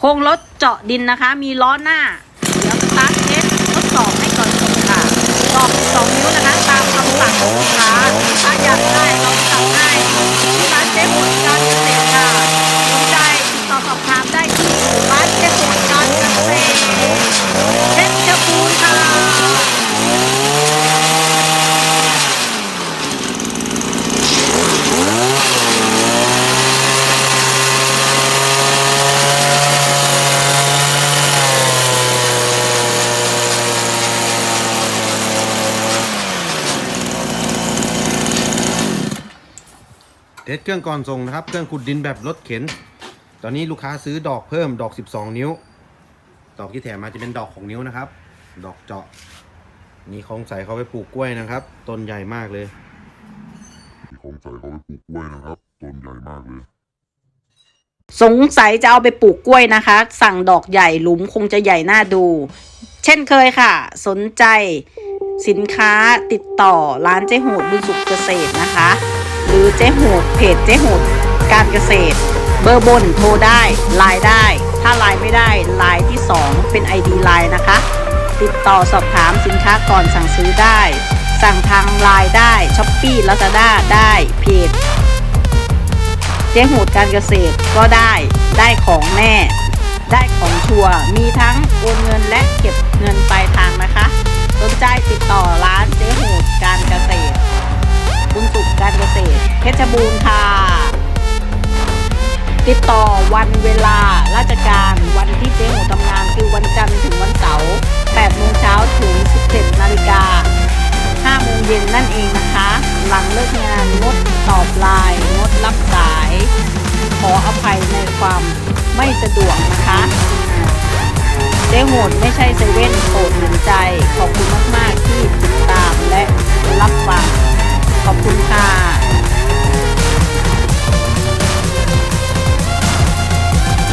โครงรถเจาะดินนะคะ มีล้อหน้า เดี๋ยวสตาร์ทเทส เทสเครื่องก่อนส่งนะครับ เครื่องขุดดินแบบรถเข็น ตอนนี้ลูกค้าซื้อดอกเพิ่มดอก 12 นิ้ว ดอกที่แถมมาจะเป็นดอกของนิ้วนะครับ ดอกเจาะ นี่ของใส่เขาไปปลูกกล้วยนะครับ ต้นใหญ่มากเลยที่ของใส่เขาไปปลูกกล้วยนะครับ ต้นใหญ่มากเลยสงสัยจะเอาไปปลูกกล้วยนะคะ สั่งดอกใหญ่หลุมคงจะใหญ่น่าดู เช่นเคยค่ะ สนใจสินค้าติดต่อร้านเจ๊หูดบุญสุขเกษตรนะคะห รือเจ๊หูดเพจเจ๊หูดการเกษตร เบอร์บนโทรได้ไลน์ได้ ถ้าไลน์ไม่ได้ไลน์ที่ 2 เป็น ID ไลน์นะคะ ติดต่อสอบถามสินค้าก่อนสั่งซื้อได้ สั่งทางไลน์ได้ช้อปปี้ลาซาด้าได้เพจเจ๊หูดการเกษตรก็ได้ได้ของแม่ ได้ของชัวร์มีทั้งโอนเงิน เพชรบูรณ์ค่ะ ติดต่อวันเวลาราชการวันที่เจ๊หูทำงานคือวันจันทร์ถึงวันเสาร์8โมงเช้าถึง 17นาฬิกา5โมงเย็นนั่นเองนะคะ หลังเลิกงานงดตอบไลน์งดรับสาย ขออภัยในความไม่สะดวกนะคะเจ๊โหดไม่ใช่เซเว่นโปรดเห็นใจ ขอบคุณมาก ๆ ที่